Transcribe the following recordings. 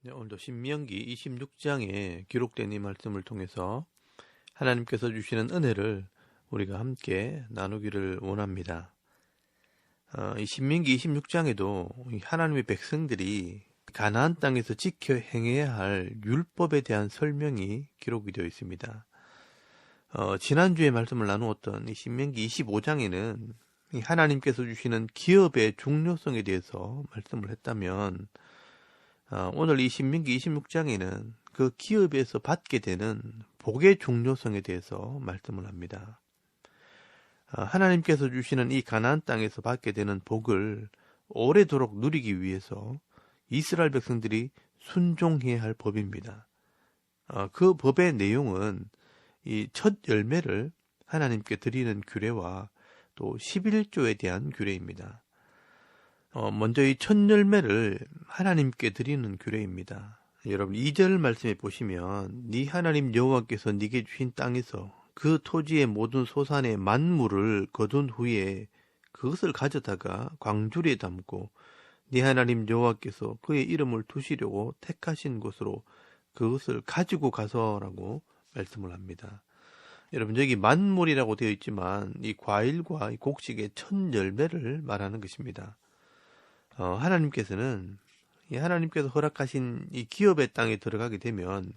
네, 오늘도 신명기 26장에 기록된 이 말씀을 통해서 하나님께서 주시는 은혜를 우리가 함께 나누기를 원합니다. 어, 이 신명기 26장에도 하나님의 백성들이 가나안 땅에서 지켜 행해야 할 율법에 대한 설명이 기록이 되어 있습니다. 어, 지난주에 말씀을 나누었던 이 신명기 25장에는 하나님께서 주시는 기업의 중요성에 대해서 말씀을 했다면 어, 오늘 이 신명기 26장에는 그 기업에서 받게 되는 복의 중요성에 대해서 말씀을 합니다. 어, 하나님께서 주시는 이 가나안 땅에서 받게 되는 복을 오래도록 누리기 위해서 이스라엘 백성들이 순종해야 할 법입니다. 어, 그 법의 내용은 이 첫 열매를 하나님께 드리는 규례와 또 11조에 대한 규례입니다. 어, 먼저 이 첫 열매를 하나님께 드리는 규례입니다. 여러분 2절 말씀에 보시면 네 하나님 여호와께서 네게 주신 땅에서 그 토지의 모든 소산의 만물을 거둔 후에 그것을 가져다가 광주리에 담고 네 하나님 여호와께서 그의 이름을 두시려고 택하신 곳으로 그것을 가지고 가서라고 말씀을 합니다. 여러분 여기 만물이라고 되어 있지만 이 과일과 이 곡식의 첫 열매를 말하는 것입니다. 어, 하나님께서는 이 하나님께서 허락하신 이 기업의 땅에 들어가게 되면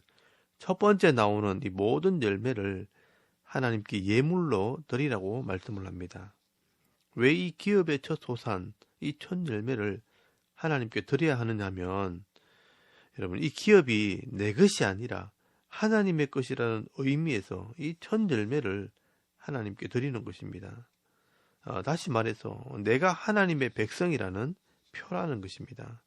첫 번째 나오는 이 모든 열매를 하나님께 예물로 드리라고 말씀을 합니다. 왜 이 기업의 첫 소산, 이 첫 열매를 하나님께 드려야 하느냐면 여러분 이 기업이 내 것이 아니라 하나님의 것이라는 의미에서 이 첫 열매를 하나님께 드리는 것입니다. 어, 다시 말해서 내가 하나님의 백성이라는 표라는 것입니다.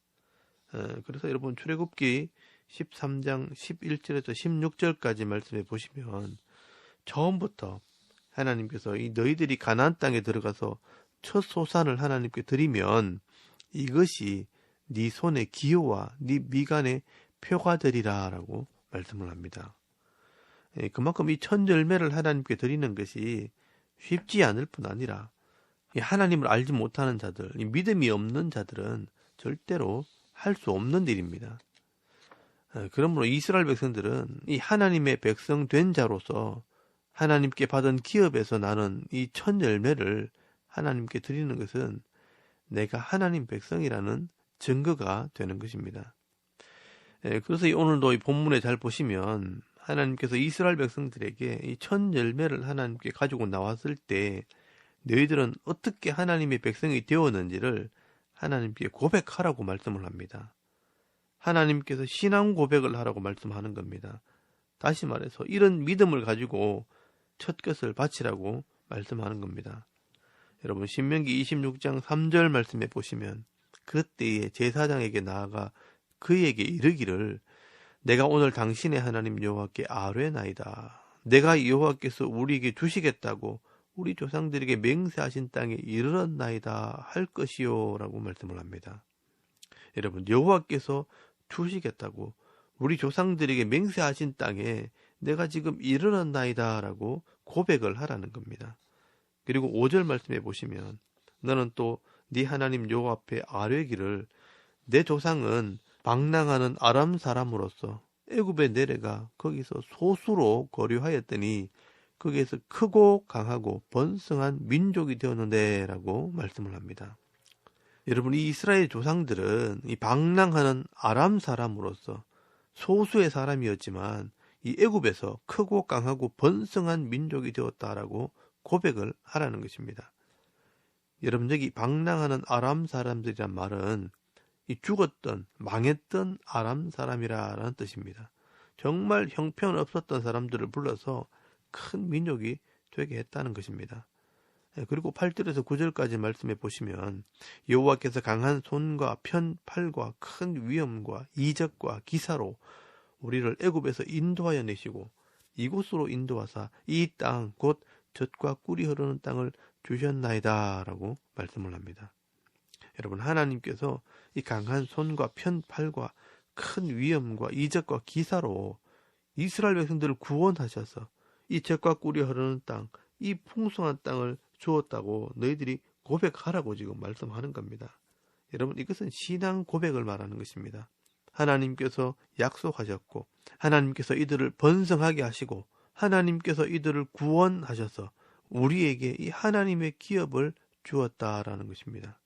어, 그래서 여러분 출애굽기 13장 11절에서 16절까지 말씀해 보시면 처음부터 하나님께서 이 너희들이 가나안 땅에 들어가서 첫 소산을 하나님께 드리면 이것이 네 손의 기호와 네 미간의 표가 되리라라고 말씀을 합니다. 예, 그만큼 이첫 열매를 하나님께 드리는 것이 쉽지 않을 뿐 아니라 하나님을 알지 못하는 자들, 믿음이 없는 자들은 절대로 할 수 없는 일입니다. 예, 그러므로 이스라엘 백성들은 이 하나님의 백성 된 자로서 하나님께 받은 기업에서 나는 이첫 열매를 하나님께 드리는 것은 내가 하나님 백성이라는 증거가 되는 것입니다. 예, 그래서 오늘도 이 본문에 잘 보시면 하나님께서 이스라엘 백성들에게 이첫 열매를 하나님께 가지고 나왔을 때 너희들은 어떻게 하나님의 백성이 되었는지를 하나님께 고백하라고 말씀을 합니다. 하나님께서 신앙 고백을 하라고 말씀하는 겁니다. 다시 말해서 이런 믿음을 가지고 첫 것을 바치라고 말씀하는 겁니다. 여러분 신명기 26장 3절 말씀에 보시면 그때에 제사장에게 나아가 그에게 이르기를 내가 오늘 당신의 하나님 여호와께 아뢰나이다. 내가 여호와께서 우리에게 주시겠다고 우리 조상들에게 맹세하신 땅에 이르렀나이다 할 것이요라고 말씀을 합니다. 여러분 여호와께서 주시겠다고 우리 조상들에게 맹세하신 땅에 내가 지금 이르렀나이다라고 고백을 하라는 겁니다. 그리고 5절 말씀해 보시면 너는 또 네 하나님 여호와 앞에 아뢰기를 내 조상은 방랑하는 아람 사람으로서 애굽에 내려가 거기서 소수로 거류하였더니 거기에서 크고 강하고 번성한 민족이 되었는데라고 말씀을 합니다. 여러분 이 이스라엘 조상들은 이 방랑하는 아람 사람으로서 소수의 사람이었지만 이 애굽에서 크고 강하고 번성한 민족이 되었다라고 고백을 하라는 것입니다. 여러분 여기 방랑하는 아람 사람들이란 말은 이 죽었던 망했던 아람 사람이라는 뜻입니다. 정말 형편없었던 사람들을 불러서 큰 민족이 되게 했다는 것입니다. 예, 그리고 8절에서 9절까지 말씀해 보시면 여호와께서 강한 손과 편 팔과 큰 위엄과 이적과 기사로 우리를 애굽에서 인도하여 내시고 이곳으로 인도하사 이 땅 곧 젖과 꿀이 흐르는 땅을 주셨나이다라고 말씀을 합니다. 여러분 하나님께서 이 강한 손과 편 팔과 큰 위엄과 이적과 기사로 이스라엘 백성들을 구원하셔서 이 젖과 꿀이 흐르는 땅, 이 풍성한 땅을 주었다고 너희들이 고백하라고 지금 말씀하는 겁니다. 여러분 이것은 신앙 고백을 말하는 것입니다. 하나님께서 약속하셨고 하나님께서 이들을 번성하게 하시고 하나님께서 이들을 구원하셔서 우리에게 이 하나님의 기업을 주었다라는 것입니다.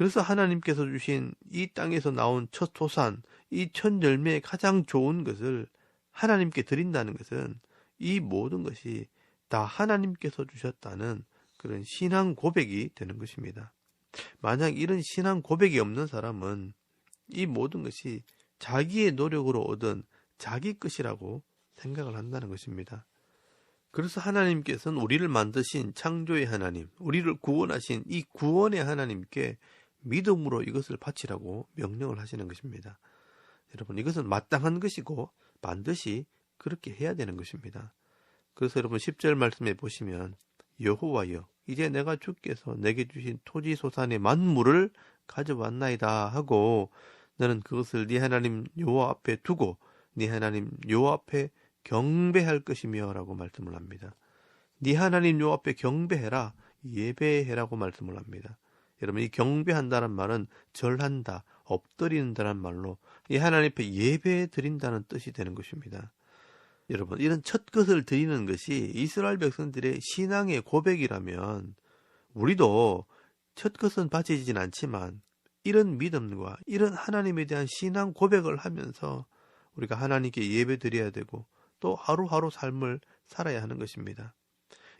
그래서 하나님께서 주신 이 땅에서 나온 첫 토산, 이 첫 열매의 가장 좋은 것을 하나님께 드린다는 것은 이 모든 것이 다 하나님께서 주셨다는 그런 신앙 고백이 되는 것입니다. 만약 이런 신앙 고백이 없는 사람은 이 모든 것이 자기의 노력으로 얻은 자기 것이라고 생각을 한다는 것입니다. 그래서 하나님께서는 우리를 만드신 창조의 하나님, 우리를 구원하신 이 구원의 하나님께 믿음으로 이것을 바치라고 명령을 하시는 것입니다. 여러분, 이것은 마땅한 것이고 반드시 그렇게 해야 되는 것입니다. 그래서 여러분 10절 말씀에 보시면 여호와여 이제 내가 주께서 내게 주신 토지 소산의 만물을 가져왔나이다 하고 너는 그것을 네 하나님 여호와 앞에 두고 네 하나님 여호와 앞에 경배할 것이며라고 말씀을 합니다. 네 하나님 여호와 앞에 경배해라 예배해라고 말씀을 합니다. 여러분 이 경배한다는 말은 절한다, 엎드리는다는 말로 이 하나님 앞에 예배 드린다는 뜻이 되는 것입니다. 여러분 이런 첫 것을 드리는 것이 이스라엘 백성들의 신앙의 고백이라면 우리도 첫 것은 바치진 않지만 이런 믿음과 이런 하나님에 대한 신앙 고백을 하면서 우리가 하나님께 예배 드려야 되고 또 하루하루 삶을 살아야 하는 것입니다.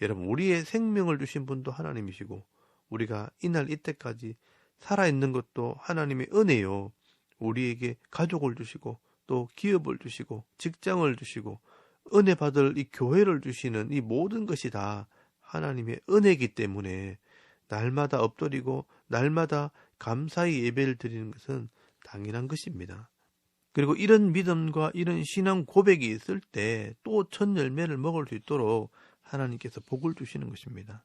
여러분 우리의 생명을 주신 분도 하나님이시고 우리가 이날 이때까지 살아있는 것도 하나님의 은혜요. 우리에게 가족을 주시고 또 기업을 주시고 직장을 주시고 은혜 받을 이 교회를 주시는 이 모든 것이 다 하나님의 은혜이기 때문에 날마다 엎드리고 날마다 감사의 예배를 드리는 것은 당연한 것입니다. 그리고 이런 믿음과 이런 신앙 고백이 있을 때 또 첫 열매를 먹을 수 있도록 하나님께서 복을 주시는 것입니다.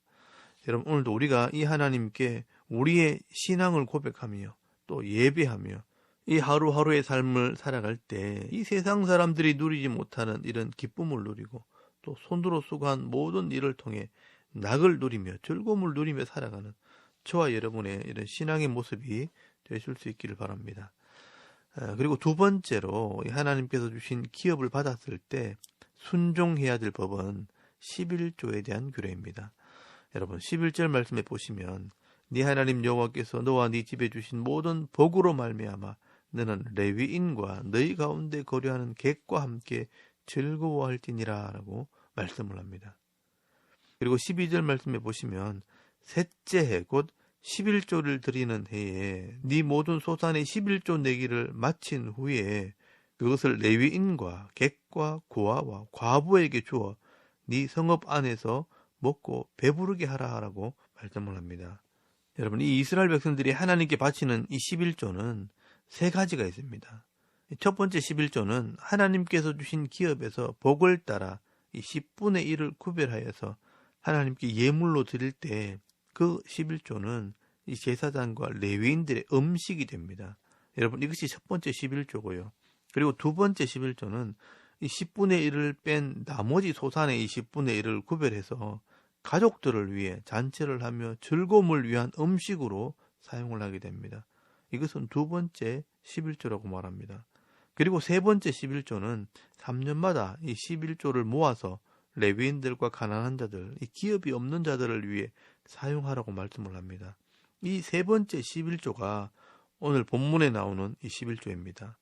여러분 오늘도 우리가 이 하나님께 우리의 신앙을 고백하며 또 예배하며 이 하루하루의 삶을 살아갈 때 이 세상 사람들이 누리지 못하는 이런 기쁨을 누리고 또 손으로 수고한 모든 일을 통해 낙을 누리며 즐거움을 누리며 살아가는 저와 여러분의 이런 신앙의 모습이 되실 수 있기를 바랍니다. 아, 그리고 두 번째로 하나님께서 주신 기업을 받았을 때 순종해야 될 법은 11조에 대한 규례입니다. 여러분 11절 말씀에 보시면 네 하나님 여호와께서 너와 네 집에 주신 모든 복으로 말미암아 너는 레위인과 너희 가운데 거류하는 객과 함께 즐거워할지니라 라고 말씀을 합니다. 그리고 12절 말씀에 보시면 셋째 해 곧 11조를 드리는 해에 네 모든 소산의 11조 내기를 마친 후에 그것을 레위인과 객과 고아와 과부에게 주어 네 성읍 안에서 먹고 배부르게 하라라고 말씀을 합니다. 여러분 이 이스라엘 백성들이 하나님께 바치는 이 11조는 세 가지가 있습니다. 첫 번째 11조는 하나님께서 주신 기업에서 복을 따라 이 10분의 1을 구별하여서 하나님께 예물로 드릴 때 그 11조는 이 제사장과 레위인들의 음식이 됩니다. 여러분 이것이 첫 번째 11조고요. 그리고 두 번째 11조는 이 10분의 1을 뺀 나머지 소산의 이 10분의 1을 구별해서 가족들을 위해 잔치를 하며 즐거움을 위한 음식으로 사용을 하게 됩니다. 이것은 두 번째 11조라고 말합니다. 그리고 세 번째 11조는 3년마다 이 11조를 모아서 레위인들과 가난한 자들, 이 기업이 없는 자들을 위해 사용하라고 말씀을 합니다. 이 세 번째 11조가 오늘 본문에 나오는 이 11조입니다.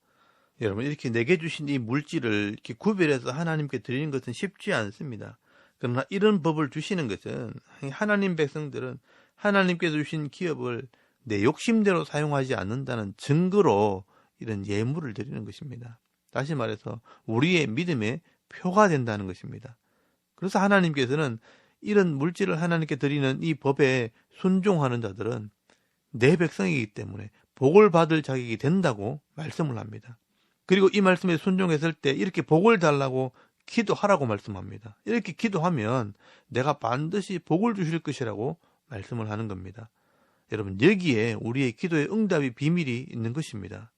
여러분 이렇게 내게 주신 이 물질을 이렇게 구별해서 하나님께 드리는 것은 쉽지 않습니다. 그러나 이런 법을 주시는 것은 하나님 백성들은 하나님께서 주신 기업을 내 욕심대로 사용하지 않는다는 증거로 이런 예물을 드리는 것입니다. 다시 말해서 우리의 믿음의 표가 된다는 것입니다. 그래서 하나님께서는 이런 물질을 하나님께 드리는 이 법에 순종하는 자들은 내 백성이기 때문에 복을 받을 자격이 된다고 말씀을 합니다. 그리고 이 말씀에 순종했을 때 이렇게 복을 달라고 기도하라고 말씀합니다. 이렇게 기도하면 내가 반드시 복을 주실 것이라고 말씀을 하는 겁니다. 여러분 여기에 우리의 기도의 응답이 비밀이 있는 것입니다.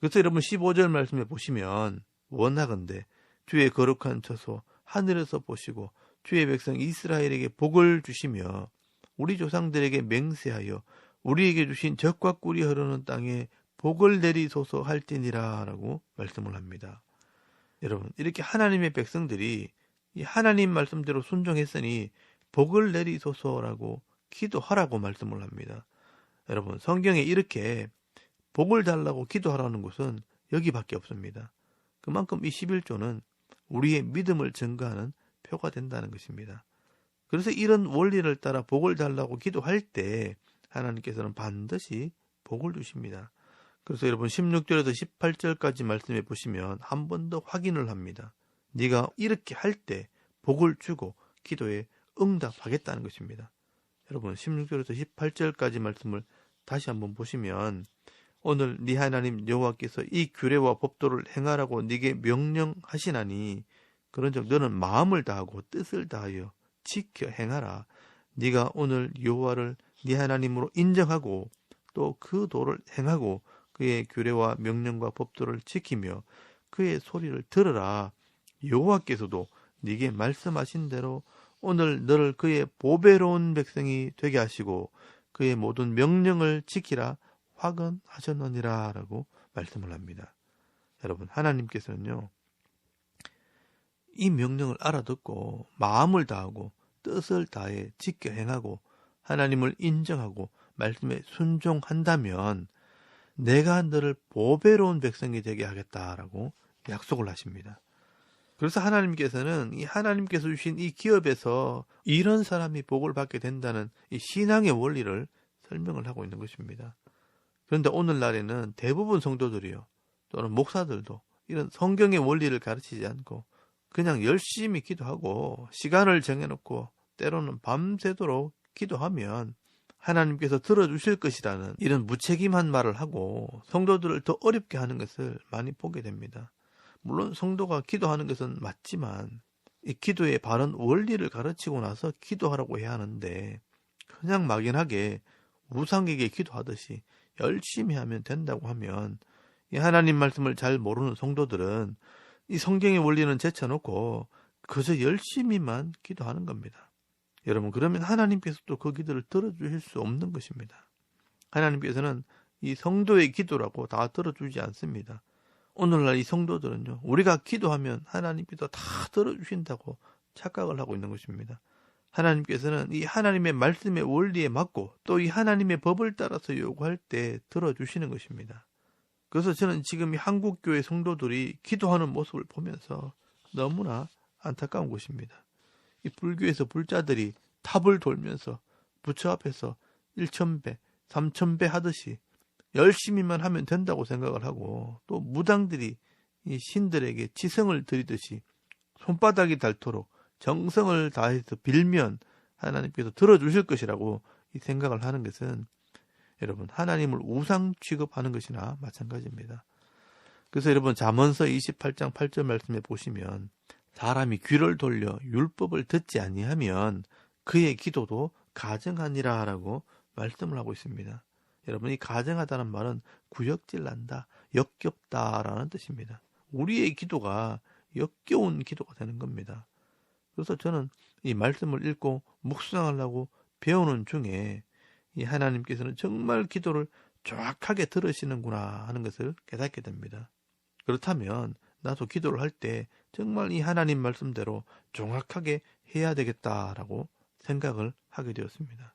그래서 여러분 15절 말씀에 보시면 원하건대 주의 거룩한 처소 하늘에서 보시고 주의 백성 이스라엘에게 복을 주시며 우리 조상들에게 맹세하여 우리에게 주신 적과 꿀이 흐르는 땅에 복을 내리소서 할지니라 라고 말씀을 합니다. 여러분 이렇게 하나님의 백성들이 이 하나님 말씀대로 순종했으니 복을 내리소서라고 기도하라고 말씀을 합니다. 여러분 성경에 이렇게 복을 달라고 기도하라는 것은 여기밖에 없습니다. 그만큼 이 11조는 우리의 믿음을 증거하는 표가 된다는 것입니다. 그래서 이런 원리를 따라 복을 달라고 기도할 때 하나님께서는 반드시 복을 주십니다. 그래서 여러분 16절에서 18절까지 말씀해 보시면 한 번 더 확인을 합니다. 네가 이렇게 할 때 복을 주고 기도에 응답하겠다는 것입니다. 여러분 16절에서 18절까지 말씀을 다시 한번 보시면 오늘 네 하나님 여호와께서 이 규례와 법도를 행하라고 네게 명령하시나니 그런즉 너는 마음을 다하고 뜻을 다하여 지켜 행하라. 네가 오늘 여호와를 네 하나님으로 인정하고 또 그 도를 행하고 그의 규례와 명령과 법도를 지키며 그의 소리를 들으라. 여호와께서도 네게 말씀하신 대로 오늘 너를 그의 보배로운 백성이 되게 하시고 그의 모든 명령을 지키라 확언하셨느니라 라고 말씀을 합니다. 여러분 하나님께서는요 이 명령을 알아듣고 마음을 다하고 뜻을 다해 지켜 행하고 하나님을 인정하고 말씀에 순종한다면 내가 너를 보배로운 백성이 되게 하겠다라고 약속을 하십니다. 그래서 하나님께서는 이 하나님께서 주신 이 기업에서 이런 사람이 복을 받게 된다는 이 신앙의 원리를 설명을 하고 있는 것입니다. 그런데 오늘날에는 대부분 성도들이요 또는 목사들도 이런 성경의 원리를 가르치지 않고 그냥 열심히 기도하고 시간을 정해놓고 때로는 밤새도록 기도하면 하나님께서 들어주실 것이라는 이런 무책임한 말을 하고 성도들을 더 어렵게 하는 것을 많이 보게 됩니다. 물론 성도가 기도하는 것은 맞지만 이 기도의 바른 원리를 가르치고 나서 기도하라고 해야 하는데 그냥 막연하게 우상에게 기도하듯이 열심히 하면 된다고 하면 이 하나님 말씀을 잘 모르는 성도들은 이 성경의 원리는 제쳐놓고 그저 열심히만 기도하는 겁니다. 여러분 그러면 하나님께서 도그 기도를 들어주실 수 없는 것입니다. 하나님께서는 이 성도의 기도라고 다 들어주지 않습니다. 오늘날 이 성도들은요, 우리가 기도하면 하나님께서 다 들어주신다고 착각을 하고 있는 것입니다. 하나님께서는 이 하나님의 말씀의 원리에 맞고 또 이 하나님의 법을 따라서 요구할 때 들어주시는 것입니다. 그래서 저는 지금 이 한국교회 성도들이 기도하는 모습을 보면서 너무나 안타까운 것입니다. 이 불교에서 불자들이 탑을 돌면서 부처 앞에서 1천배, 3천배 하듯이 열심히만 하면 된다고 생각을 하고 또 무당들이 이 신들에게 지성을 드리듯이 손바닥이 닳도록 정성을 다해서 빌면 하나님께서 들어주실 것이라고 이 생각을 하는 것은 여러분 하나님을 우상 취급하는 것이나 마찬가지입니다. 그래서 여러분 잠언서 28장 8절 말씀에 보시면 사람이 귀를 돌려 율법을 듣지 아니하면 그의 기도도 가증하니라라고 말씀을 하고 있습니다. 여러분이 가증하다는 말은 구역질 난다, 역겹다라는 뜻입니다. 우리의 기도가 역겨운 기도가 되는 겁니다. 그래서 저는 이 말씀을 읽고 묵상하려고 배우는 중에 이 하나님께서는 정말 기도를 정확하게 들으시는구나 하는 것을 깨닫게 됩니다. 그렇다면 나도 기도를 할 때 정말 이 하나님 말씀대로 정확하게 해야 되겠다라고 생각을 하게 되었습니다.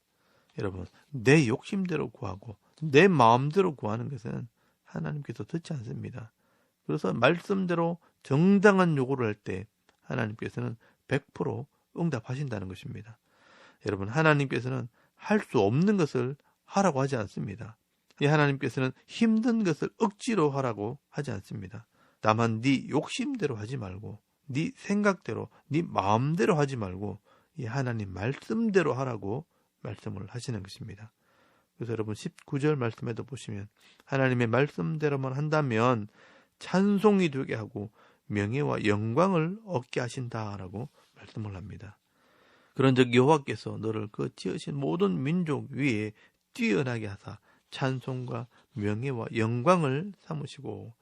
여러분, 내 욕심대로 구하고 내 마음대로 구하는 것은 하나님께서 듣지 않습니다. 그래서 말씀대로 정당한 요구를 할 때 하나님께서는 100% 응답하신다는 것입니다. 여러분, 하나님께서는 할 수 없는 것을 하라고 하지 않습니다. 이 하나님께서는 힘든 것을 억지로 하라고 하지 않습니다. 다만 네 욕심대로 하지 말고 네 생각대로 네 마음대로 하지 말고 이 하나님 말씀대로 하라고 말씀을 하시는 것입니다. 그래서 여러분 19절 말씀에도 보시면 하나님의 말씀대로만 한다면 찬송이 되게 하고 명예와 영광을 얻게 하신다라고 말씀을 합니다. 그런즉 여호와께서 너를 그 지으신 모든 민족 위에 뛰어나게 하사 찬송과 명예와 영광을 삼으시고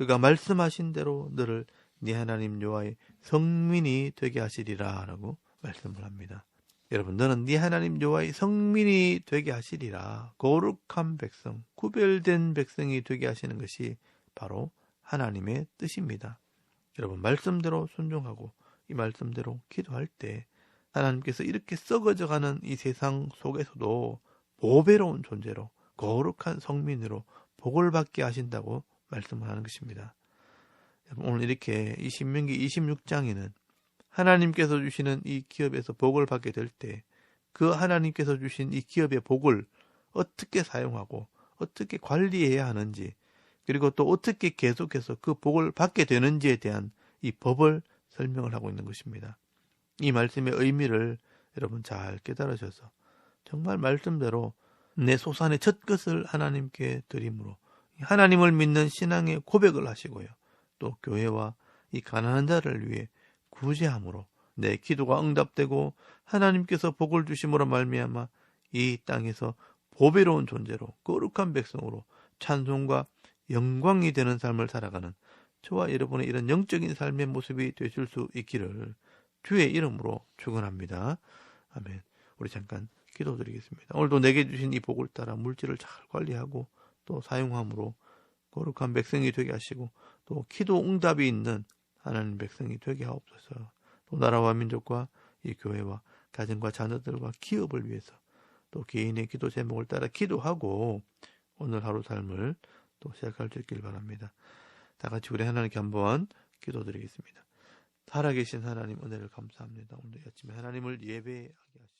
그가 말씀하신 대로 너를 네 하나님 여호와의 성민이 되게 하시리라라고 말씀을 합니다. 여러분 너는 네 하나님 여호와의 성민이 되게 하시리라. 거룩한 백성, 구별된 백성이 되게 하시는 것이 바로 하나님의 뜻입니다. 여러분 말씀대로 순종하고 이 말씀대로 기도할 때 하나님께서 이렇게 썩어져가는 이 세상 속에서도 보배로운 존재로 거룩한 성민으로 복을 받게 하신다고 말씀을 하는 것입니다. 오늘 이렇게 이 신명기 26장에는 하나님께서 주시는 이 기업에서 복을 받게 될 때 그 하나님께서 주신 이 기업의 복을 어떻게 사용하고 어떻게 관리해야 하는지 그리고 또 어떻게 계속해서 그 복을 받게 되는지에 대한 이 법을 설명을 하고 있는 것입니다. 이 말씀의 의미를 여러분 잘 깨달으셔서 정말 말씀대로 내 소산의 첫 것을 하나님께 드림으로 하나님을 믿는 신앙의 고백을 하시고요. 또 교회와 이 가난한 자를 위해 구제함으로 내 기도가 응답되고 하나님께서 복을 주심으로 말미암아 이 땅에서 보배로운 존재로 거룩한 백성으로 찬송과 영광이 되는 삶을 살아가는 저와 여러분의 이런 영적인 삶의 모습이 되실 수 있기를 주의 이름으로 축원합니다. 아멘. 우리 잠깐 기도드리겠습니다. 오늘도 내게 주신 이 복을 따라 물질을 잘 관리하고 또 사용함으로 거룩한 백성이 되게 하시고 또 기도 응답이 있는 하나님 백성이 되게 하옵소서. 또 나라와 민족과 이 교회와 가정과 자녀들과 기업을 위해서 또 개인의 기도 제목을 따라 기도하고 오늘 하루 삶을 또 시작할 수 있길 바랍니다. 다 같이 우리 하나님께 한번 기도드리겠습니다. 살아계신 하나님 은혜를 감사합니다. 오늘 아침에 하나님을 예배하게 하시고